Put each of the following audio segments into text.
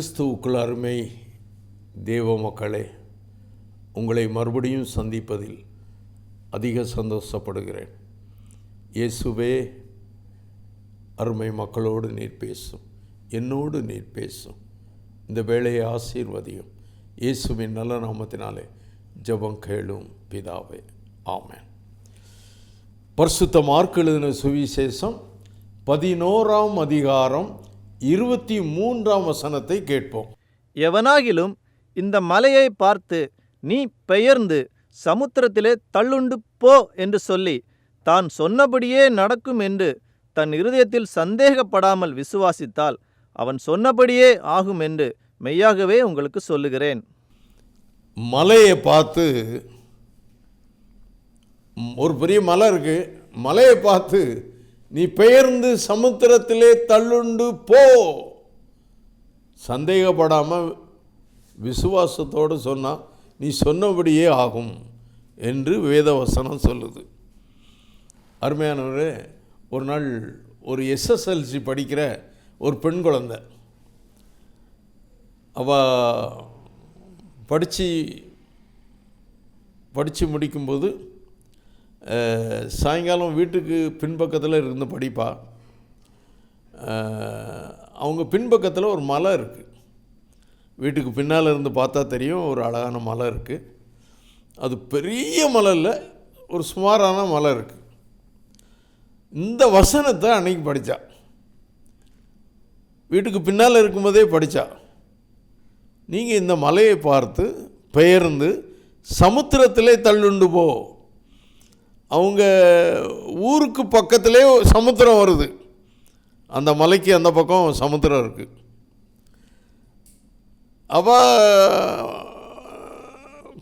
கிறிஸ்துவுக்குள் அருமை தேவ மக்களே உங்களை மறுபடியும் சந்திப்பதில் அதிக சந்தோஷப்படுகிறேன். இயேசுவே அருமை மக்களோடு நீர் பேசும் என்னோடு நீர் பேசும். இந்த வேலையை ஆசீர்வதியும். இயேசுவின் நல்ல நாமத்தினாலே ஜபம் கேளும் பிதாவே ஆமேன். பரிசுத்த மார்க் எழுதின சுவிசேஷம் பதினோராம் அதிகாரம் இருபத்தி மூன்றாம் வசனத்தை கேட்போம். எவனாகிலும் இந்த மலையை பார்த்து நீ பெயர்ந்து சமுத்திரத்திலே தள்ளுண்டு போ என்று சொல்லி தான் சொன்னபடியே நடக்கும் என்று தன் இருதயத்தில் சந்தேகப்படாமல் விசுவாசித்தால் அவன் சொன்னபடியே ஆகும் என்று மெய்யாகவே உங்களுக்கு சொல்லுகிறேன். மலையை பார்த்து ஒரு பெரிய மலை இருக்கு. மலையை பார்த்து நீ பெயர்ந்து சமுத்திரத்திலே தள்ளுண்டு போ. சந்தேகப்படாமல் விசுவாசத்தோடு சொன்னால் நீ சொன்னபடியே ஆகும் என்று வேதவசனம் சொல்லுது. அருமையானவரே ஒரு நாள் ஒரு எஸ்எஸ்எல்சி படிக்கிற ஒரு பெண் குழந்த. அவ படித்து படித்து முடிக்கும்போது சாயங்காலம் வீட்டுக்கு பின்பக்கத்தில் இருந்து படிப்பா. அவங்க பின்பக்கத்தில் ஒரு மலை இருக்குது வீட்டுக்கு பின்னால் இருந்து பார்த்தா தெரியும் ஒரு அழகான மலை இருக்குது அது பெரிய மலை இல்லை ஒரு சுமாரான மலை இருக்குது இந்த வசனத்தை அன்னைக்கு படித்தா வீட்டுக்கு பின்னால் இருக்கும்போதே படித்தா நீங்கள் இந்த மலையை பார்த்து பெயர்ந்து சமுத்திரத்திலே தள்ளுண்டு போ. அவங்க ஊருக்கு பக்கத்திலே சமுத்திரம் வருது. அந்த மலைக்கு அந்த பக்கம் சமுத்திரம் இருக்குது அவ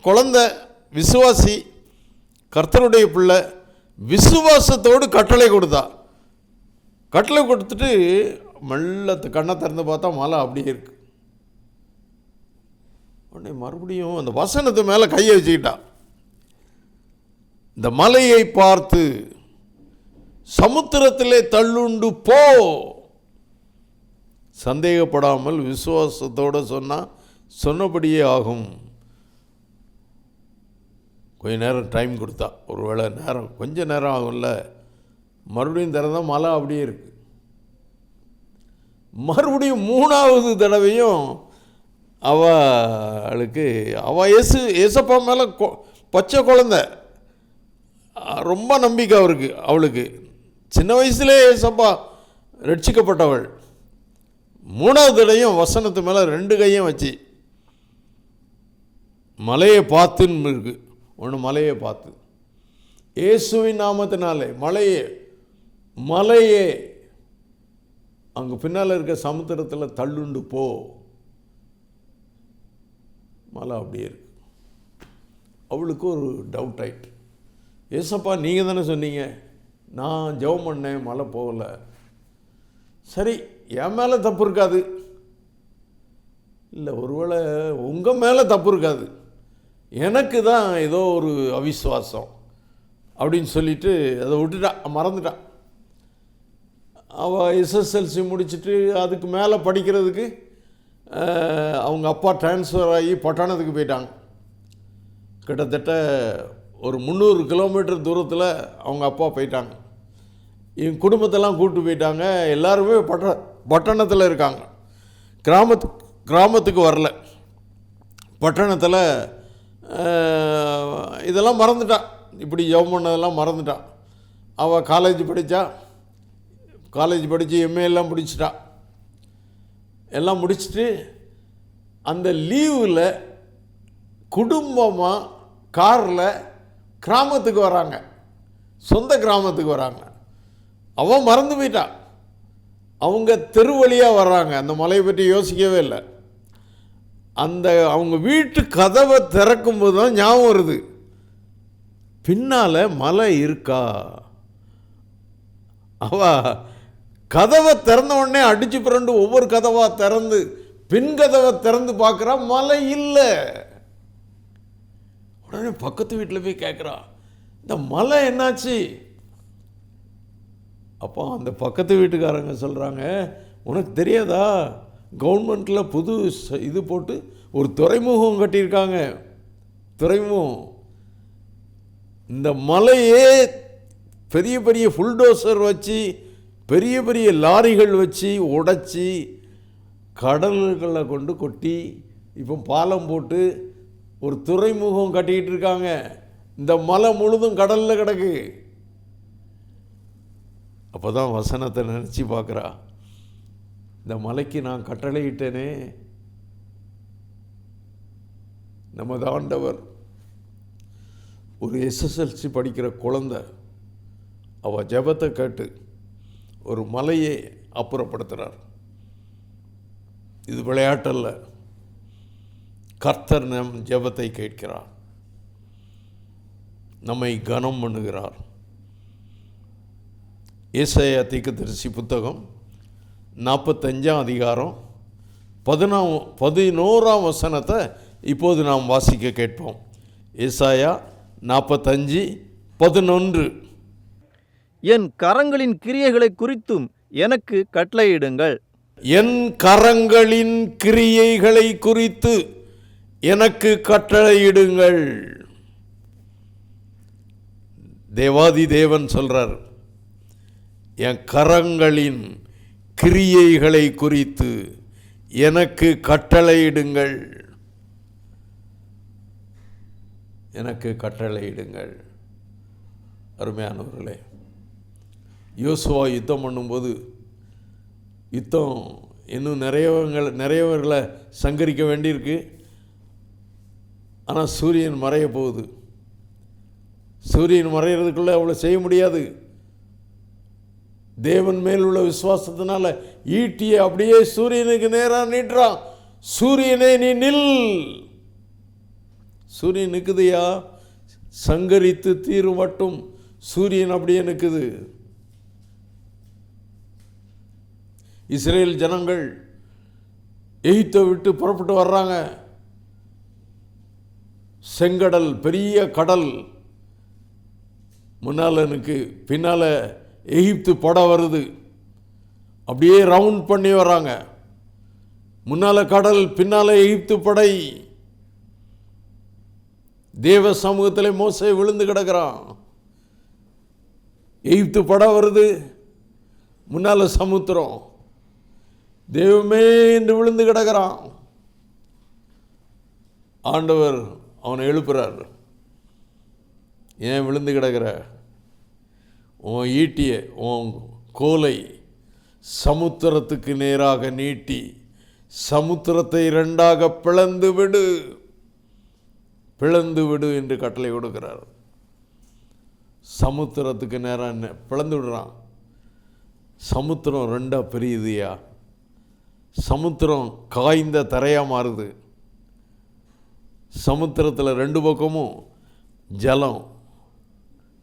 குழந்த விசுவாசி கர்த்தருடைய பிள்ளை விசுவாசத்தோடு கட்டளை கொடுத்தா. கட்டளை கொடுத்துட்டு மெல்ல கண்ணை திறந்து பார்த்தா மலை அப்படியே இருக்குது உடனே மறுபடியும் அந்த வசனத்து மேலே கையை வச்சுக்கிட்டான் இந்த மலையை பார்த்து சமுத்திரத்திலே தள்ளுண்டு போ. சந்தேகப்படாமல் விசுவாசத்தோடு சொன்னால் சொன்னபடியே ஆகும். கொஞ்ச நேரம் டைம் கொடுத்தா. ஒரு வேளை நேரம் கொஞ்ச நேரம் ஆகும்ல. மறுபடியும் திறந்தா மலை அப்படியே இருக்கு. மறுபடியும் மூணாவது தடவையும் அவளுக்கு அவள் இயேசு எசப்பா மேலே பச்சை குழந்தை. ரொம்ப நம்பிக்கை அவருக்கு அவளுக்கு. சின்ன வயசுலே ஏசப்பா ரட்சிக்கப்பட்டவள். மூணாவது தடையும் வசனத்து மேலே ரெண்டு கையும் வச்சு மலையை பார்த்துன்னு இருக்கு. ஒன்று மலையை பார்த்து. இயேசுவின் நாமத்தினாலே மலையே மலையே. அங்கே பின்னால் இருக்க சமுத்திரத்தில் தள்ளுண்டு போ. மலை அப்படியே இருக்கு. அவளுக்கு ஒரு டவுட் ஆயிட்டு. ஏசப்பா நீங்கள் தானே சொன்னீங்க. நான் ஜெபம் பண்ணேன் மழை போகல. சரி என் மேலே தப்பு இருக்காது. இல்லை ஒருவேளை உங்கள் மேலே தப்பு இருக்காது. எனக்கு தான் ஏதோ ஒரு அவிஸ்வாசம் அப்படின்னு சொல்லிட்டு அதை விட்டுட்டா மறந்துட்டா. அவள் எஸ்எஸ்எல்சி முடிச்சுட்டு அதுக்கு மேலே படிக்கிறதுக்கு அவங்க அப்பா ட்ரான்ஸ்ஃபர் ஆகி பட்டணத்துக்கு போயிட்டாங்க. கிட்டத்தட்ட ஒரு முந்நூறு கிலோமீட்டர் தூரத்தில் அவங்க அப்பா போயிட்டாங்க. என் குடும்பத்தெல்லாம் கூப்பிட்டு போயிட்டாங்க. எல்லாருமே பட்ட பட்டணத்தில் இருக்காங்க. கிராமத்து கிராமத்துக்கு வரல. பட்டணத்தில் இதெல்லாம் மறந்துட்டான் இப்படி ஜெபம் பண்ணதெல்லாம் மறந்துட்டான் அவள் காலேஜ் படித்தா காலேஜ் படித்து எம்ஏ எல்லாம் முடிச்சிட்டா. எல்லாம் முடிச்சுட்டு அந்த லீவில் குடும்பமாக காரில் கிராமத்துக்கு வராங்க. சொந்த கிராமத்துக்கு வராங்க. அவன் மறந்து போயிட்டா. அவங்க தெரு வழியாக வர்றாங்க. அந்த மலையை பற்றி யோசிக்கவே இல்லை. அந்த அவங்க வீட்டு கதவை திறக்கும்போது தான் ஞாபகம் வருது. பின்னால் மலை இருக்கா? அவ கதவை திறந்த உடனே அடிச்சு புரண்டு ஒவ்வொரு கதவாக திறந்து பின் கதவை திறந்து பார்க்குறா மலை இல்லை. உடனே பக்கத்து வீட்டில் போய் கேட்குறா இந்த மலை என்னாச்சு? அப்போ அந்த பக்கத்து வீட்டுக்காரங்க சொல்கிறாங்க உனக்கு தெரியாதா? கவர்மெண்ட்டில் புது ச- இது போட்டு ஒரு துறைமுகம் கட்டியிருக்காங்க. துறைமுகம். இந்த மலையே பெரிய பெரிய ஃபுல்டோசர் வச்சு பெரிய பெரிய லாரிகள் வச்சு உடைச்சி கடல்களை கொண்டு கொட்டி இப்போ பாலம் போட்டு ஒரு துறைமுகம் கட்டிக்கிட்டு இருக்காங்க. இந்த மலை முழுதும் கடலில் கிடக்கு. அப்போ தான் வசனத்தை நினச்சி பார்க்குறா. இந்த மலைக்கு நான் கட்டளையிட்டேனே. நமது ஆண்டவர் ஒரு எஸ்எஸ்எல்சி படிக்கிற குழந்த அவ ஜெபத்தை கேட்டு ஒரு மலையை அப்புறப்படுத்துகிறார் இது விளையாட்டல்ல. கர்த்தர் நம் ஜெபத்தை கேட்கிறார். நம்மை கனம் பண்ணுகிறார். ஏசாயா தீர்க்கதரிசி புத்தகம் நாற்பத்தஞ்சாம் அதிகாரம் பதினாம் பதினோராம் வசனத்தை இப்போது நாம் வாசிக்க கேட்போம். ஏசாயா நாற்பத்தஞ்சு பதினொன்று. என் கரங்களின் கிரியைகளை குறித்தும் எனக்கு கட்டளையிடுங்கள். என் கரங்களின் கிரியைகளை குறித்து எனக்கு கட்டளையிடுங்கள். தேவாதி தேவன் சொல்கிறார் என் கரங்களின் கிரியைகளை குறித்து எனக்கு கட்டளையிடுங்கள். எனக்கு கட்டளையிடுங்கள். அருமையானவர்களே யோசுவா யுத்தம் பண்ணும்போது யுத்தம் இன்னும் நிறையவங்களை நிறையவர்களை சங்கரிக்க வேண்டியிருக்கு. ஆனால் சூரியன் மறைய போகுது. சூரியன் மறையிறதுக்குள்ளே அவ்வளோ செய்ய முடியாது. தேவன் மேல் உள்ள விசுவாசத்தினால ஈட்டியை அப்படியே சூரியனுக்கு நேராக நீட்டுறான். சூரியனே நீ நில். சூரியன் நிற்குதையா சங்கரித்து தீரு மட்டும். சூரியன் அப்படியே நிற்குது இஸ்ரேல் ஜனங்கள் எகிப்தை விட்டு புறப்பட்டு வர்றாங்க. செங்கடல் பெரிய கடல். முன்னால் எனக்கு பின்னால் எகிப்து படம் வருது. அப்படியே ரவுண்ட் பண்ணி வராங்க. முன்னால் கடல் பின்னால் எகிப்து படை. தேவ சமூகத்தில் மோசை விழுந்து கிடக்கிறான். எகிப்து படம் வருது. முன்னால் சமுத்திரம். தெய்வமே என்று விழுந்து கிடக்கிறான். ஆண்டவர் அவனை எழுப்புறார். ஏன் விழுந்து கிடக்கிற? உன் ஈட்டிய உன் கோலை சமுத்திரத்துக்கு நேராக நீட்டி சமுத்திரத்தை இரண்டாக பிளந்து விடு. பிளந்து விடு என்று கட்டளை கொடுக்கிறார். சமுத்திரத்துக்கு நேராக என்ன? பிளந்து விடுறான். சமுத்திரம் ரெண்டாக பிரியுதுயா? சமுத்திரம் காய்ந்த தரையாக மாறுது. சமுத்திரத்தில் ரெண்டு பக்கமும் ஜலம்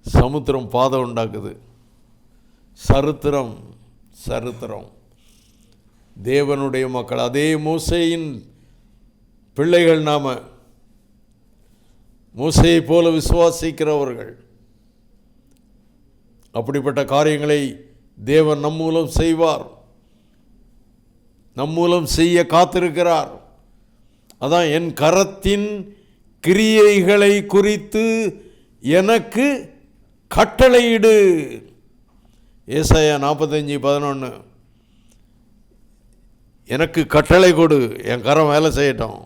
சமுத்திரம் பாதை உண்டாக்குது. சரித்திரம் சரித்திரம். தேவனுடைய மக்கள் அதே மூசையின் பிள்ளைகள் நாம் மூசையை போல விசுவாசிக்கிறவர்கள். அப்படிப்பட்ட காரியங்களை தேவன் நம் மூலம் செய்வார். நம் மூலம் செய்ய காத்திருக்கிறார். அதான் என் கரத்தின் கிரியைகளை குறித்து எனக்கு கட்டளையிடு. ஏசாயா நாற்பத்தஞ்சி பதினொன்று எனக்கு கட்டளை கொடு. என் கரம் வேலை செய்யட்டும்.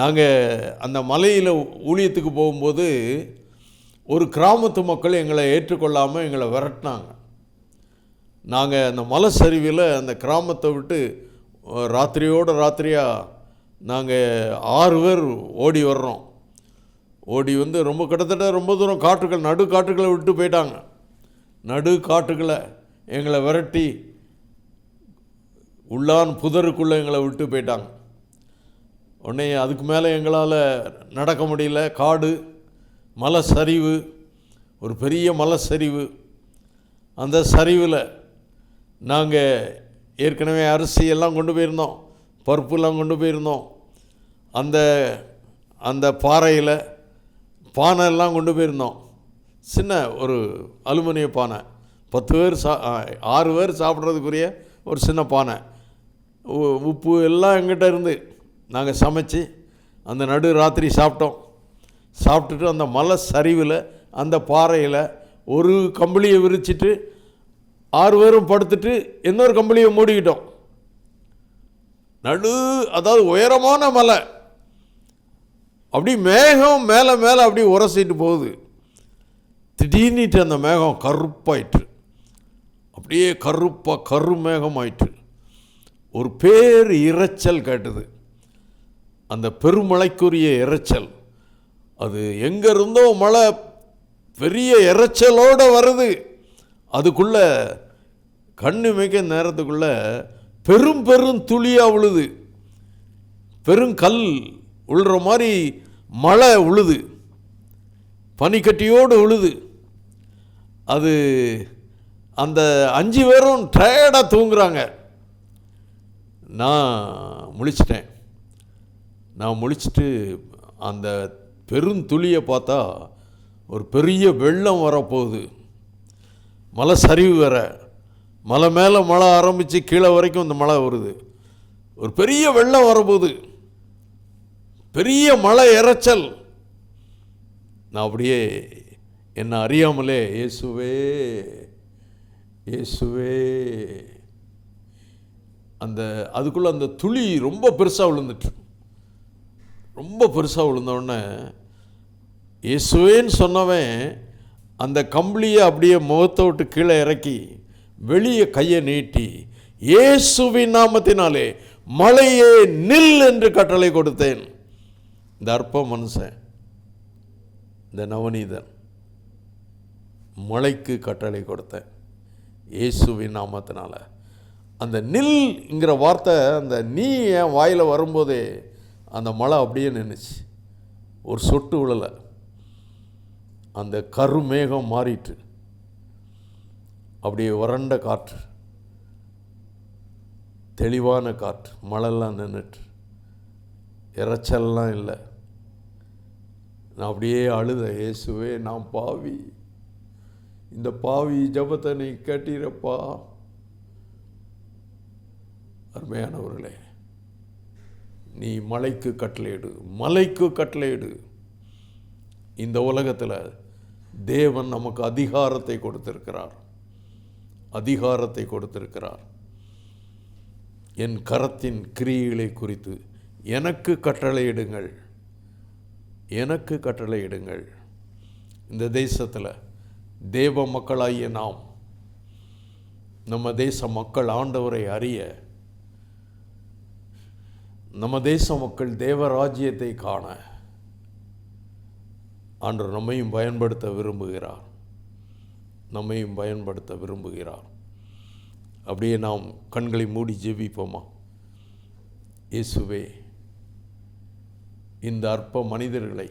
நாங்கள் அந்த மலையில் ஊழியத்துக்கு போகும்போது ஒரு கிராமத்து மக்கள் எங்களை ஏற்றுக்கொள்ளாமல் எங்களை விரட்டினாங்க. நாங்கள் அந்த மலை சரிவில் அந்த கிராமத்தை விட்டு ராத்திரியோடு ராத்திரியாக நாங்கள் ஆறு பேர் ஓடி வர்றோம். ஓடி வந்து ரொம்ப கிட்டத்தட்ட ரொம்ப தூரம் காட்டுகள் நடு காட்டுகளை விட்டு போயிட்டாங்க. நடு காட்டுகளை எங்களை விரட்டி உள்ளான் புதருக்குள்ளே எங்களை விட்டு போயிட்டாங்க. உடனே அதுக்கு மேலே எங்களால் நடக்க முடியல. காடு மலை சரிவு ஒரு பெரிய மலை சரிவு. அந்த சரிவில் நாங்கள் ஏற்கனவே அரிசி எல்லாம் கொண்டு போயிருந்தோம். பருப்புலாம் கொண்டு போயிருந்தோம். அந்த அந்த பாறையில் பானை எல்லாம் கொண்டு போயிருந்தோம். சின்ன ஒரு அலுமினிய பானை. பத்து பேர் சா ஆறு பேர் சாப்பிட்றதுக்குரிய ஒரு சின்ன பானை. உ- உப்பு எல்லாம் எங்கிட்ட இருந்து நாங்கள் சமைச்சு அந்த நடு ராத்திரி சாப்பிட்டோம். சாப்பிட்டுட்டு அந்த மலை சரிவில் அந்த பாறையில் ஒரு கம்பளியை விரிச்சிட்டு ஆறு பேரும் படுத்துட்டு இன்னொரு கம்பளியை மூடிக்கிட்டோம். நடு அதாவது உயரமான மலை. அப்படி மேகம் மேலே மேலே அப்படி உரசிட்டு போகுது. திடீர்னுட்டு அந்த மேகம் கருப்பாயிற்று. அப்படியே கருப்பாக கரு மேகம் ஆயிற்று ஒரு பேர் இரைச்சல் கேட்டது. அந்த பெருமழைக்குரிய இரைச்சல். அது எங்கே இருந்தோ மழை பெரிய இரைச்சலோடு வருது. அதுக்குள்ளே கண்ணு மிக்க நேரத்துக்குள்ளே பெரும் பெரும் துளியாக விழுது பெருங்கல் உழுற மாதிரி மழை உழுது. பனிக்கட்டியோடு உழுது. அது அந்த அஞ்சு பேரும் டயர்டாக தூங்குறாங்க. நான் முழிச்சிட்டேன். நான் முழிச்சிட்டு அந்த பெருந்துளியை பார்த்தா ஒரு பெரிய வெள்ளம் வரப்போகுது. மலை சரிவு வேற. மலை மேலே மழை ஆரம்பித்து கீழே வரைக்கும் இந்த மழை வருது. ஒரு பெரிய வெள்ளம் வரப்போகுது. பெரிய மழை இறைச்சல் நான் அப்படியே என்னை அறியாமலே இயேசுவே இயேசுவே அந்த அதுக்குள்ளே அந்த துளி ரொம்ப பெருசாக விழுந்துட்டு ரொம்ப பெருசாக விழுந்தோடனே இயேசுவேன்னு சொன்னவன் அந்த கம்பளியை அப்படியே முகத்தை விட்டு கீழே இறக்கி வெளியே கையை நீட்டி இயேசுவின் நாமத்தினாலே மலையே நில் என்று கட்டளை கொடுத்தேன். இந்த அற்ப மனுஷன் இந்த நவநீதன் மலைக்கு கட்டளை கொடுத்தேன் இயேசுவின் நாமத்தினால. அந்த நில்ங்கிற வார்த்தை அந்த நீ என் வாயில் வரும்போதே அந்த மழை அப்படியே நின்றுச்சு ஒரு சொட்டு விழலை அந்த கருமேகம் மாறிட்டு அப்படியே வறண்ட காற்று தெளிவான காற்று மழைலாம் நின்றுட்டு இறைச்சல்லாம் இல்லை. நான் அப்படியே அழுத இயேசுவே நான் பாவி. இந்த பாவி ஜபத்தை நீ கேட்டீரப்பா. அருமையானவர்களே நீ மலைக்கு கட்டளையிடு மலைக்கு கட்டளையிடு. இந்த உலகத்தில் தேவன் நமக்கு அதிகாரத்தை கொடுத்திருக்கிறார். அதிகாரத்தை கொடுத்திருக்கிறார். என் கரத்தின் கிரியைகளை குறித்து எனக்கு கட்டளையிடுங்கள் எனக்கு கட்டளையிடுங்கள் இந்த தேசத்தில் தேவ மக்களாகிய நாம் நம்ம தேச மக்கள் ஆண்டவரை அறிய நம்ம தேச மக்கள் தேவராஜ்யத்தை காண ஆண்டு நம்மையும் பயன்படுத்த விரும்புகிறார். நம்மையும் பயன்படுத்த விரும்புகிறார். அப்படியே நாம் கண்களை மூடி ஜெபிப்போமா? இயேசுவே இந்த அற்ப மனிதர்களை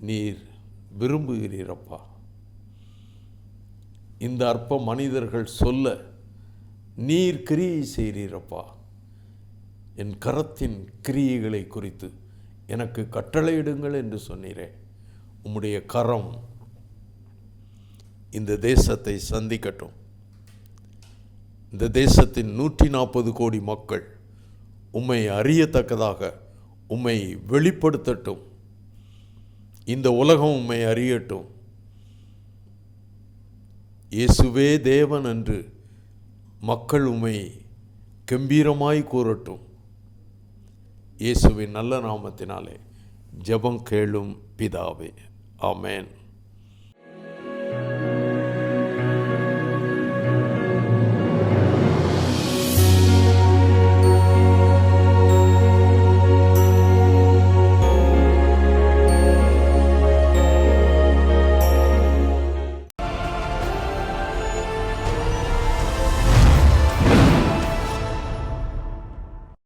நீர் விரும்புகிறீரப்பா. இந்த அற்ப மனிதர்கள் சொல்ல நீர் கிரியை செய்கிறீரப்பா. என் கரத்தின் கிரியைகளை குறித்து. எனக்கு கட்டளையிடுங்கள் என்று சொன்னீரே. உம்முடைய கரம் இந்த தேசத்தை சந்திக்கட்டும். இந்த தேசத்தின் நூற்றி நாற்பது கோடி மக்கள் உம்மை அறியத்தக்கதாக உம்மை வெளிப்படுத்தட்டும். இந்த உலகம் உம்மை அறியட்டும். இயேசுவே தேவன் என்று மக்கள் உம்மை கம்பீரமாய் கூறட்டும். இயேசுவின் நல்ல நாமத்தினாலே ஜெபம் கேளும் பிதாவே. ஆமேன்.